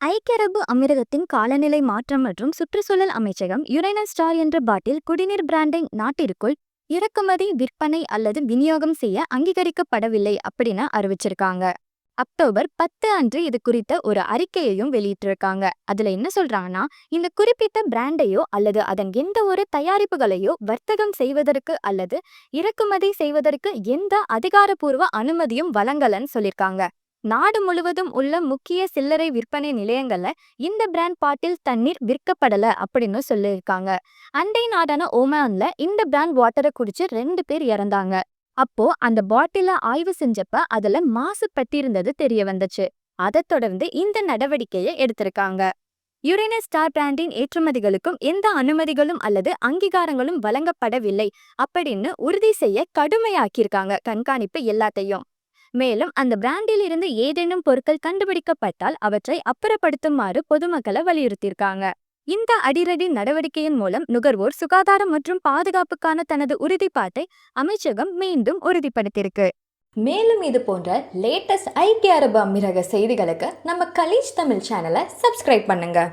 ஐக்கிய அரபு அமீரகத்தின் காலநிலை மாற்றம் மற்றும் சுற்றுச்சூழல் அமைச்சகம் யுரைனஸ் ஸ்டார் என்ற பாட்டில் குடிநீர் பிராண்டை நாட்டிற்குள் இறக்குமதி விற்பனை அல்லது விநியோகம் செய்ய அங்கீகரிக்கப்படவில்லை அப்படின்னு அறிவிச்சிருக்காங்க. அக்டோபர் பத்து அன்று இது குறித்த ஒரு அறிக்கையையும் வெளியிட்டிருக்காங்க. அதுல என்ன சொல்றாங்கன்னா இந்த குறிப்பிட்ட பிராண்டையோ அல்லது அதன் எந்த ஒரு தயாரிப்புகளையோ வர்த்தகம் செய்வதற்கு அல்லது இறக்குமதி செய்வதற்கு எந்த அதிகாரப்பூர்வ அனுமதியும் வழங்கலன்னு சொல்லியிருக்காங்க நாடு முழுவதும் உள்ள முக்கிய சில்லறை விற்பனை நிலையங்கள்ல இந்த பிராண்ட் பாட்டில் தண்ணீர் விற்கப்படல அப்படின்னு சொல்லியிருக்காங்க. அண்டை நாடான ஓமான்ல இந்த பிராண்ட் வாட்டரை குடிச்சு ரெண்டு பேர் இறந்தாங்க. அப்போ அந்த பாட்டில ஆய்வு செஞ்சப்ப அதுல மாசுபட்டிருந்தது தெரிய வந்துச்சு. அதை தொடர்ந்து இந்த நடவடிக்கையை எடுத்திருக்காங்க. யுரேனஸ் ஸ்டார் பிராண்டின் ஏற்றுமதிகளுக்கும் எந்த அனுமதிகளும் அல்லது அங்கீகாரங்களும் வழங்கப்படவில்லை அப்படின்னு உறுதி செய்ய கடுமையாக்கியிருக்காங்க கண்காணிப்பு எல்லாத்தையும். மேலும் அந்த பிராண்டில் இருந்து ஏதேனும் பொருட்கள் கண்டுபிடிக்கப்பட்டால் அவற்றை அப்புறப்படுத்துமாறு பொதுமக்களை வலியுறுத்தியிருக்காங்க. இந்த அடிரடி நடவடிக்கையின் மூலம் நுகர்வோர் சுகாதாரம் மற்றும் பாதுகாப்புக்கான தனது உறுதிப்பாட்டை அமைச்சகம் மீண்டும் உறுதிப்படுத்தியிருக்கு. மேலும் இது போன்ற லேட்டஸ்ட் ஐக்கிய அரபு அமீரக செய்திகளுக்கு நம்ம கலீஜ் தமிழ் சேனலை சப்ஸ்கிரைப் பண்ணுங்க.